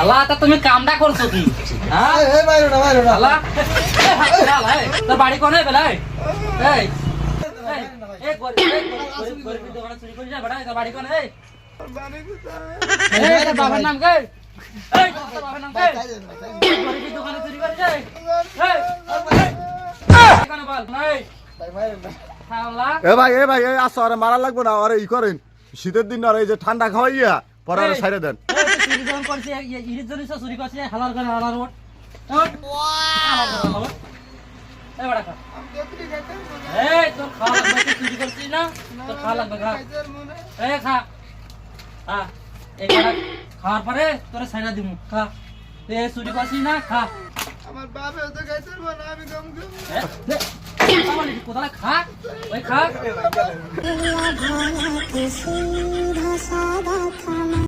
আল্লাহ তা তুমি কামটা করছ কি? হ্যাঁ? না আল্লাহ তোর বাড়ি কোনে বেলায় এই? এই, এই গরিব গরিব দোকানে চুরি করে যা বেটা তোর বাড়ি কোনে এই? এই, বাবার নাম কে? এই বাবার নাম কে? গরিবের দোকানে চুরি করে যায় এই এখানে বল এই? ভাই না এ ভাই এ ভাই এই আসো আরে মারা লাগবে না আরে ই করেন। শীতের দিন আর এই যে ঠান্ডা খাওয়াইয়া পরে আরে এই। দেন। চুরিদাম করছে ইরির জন্য চুরি করছে হালার করে হালার ওট খাওয়ার পরে তোর সাইনা দিমু খা? চুরি করছিস না খা। আমার বাপে তো গেছে বলে আমি গম কোথায় খা ওই খা।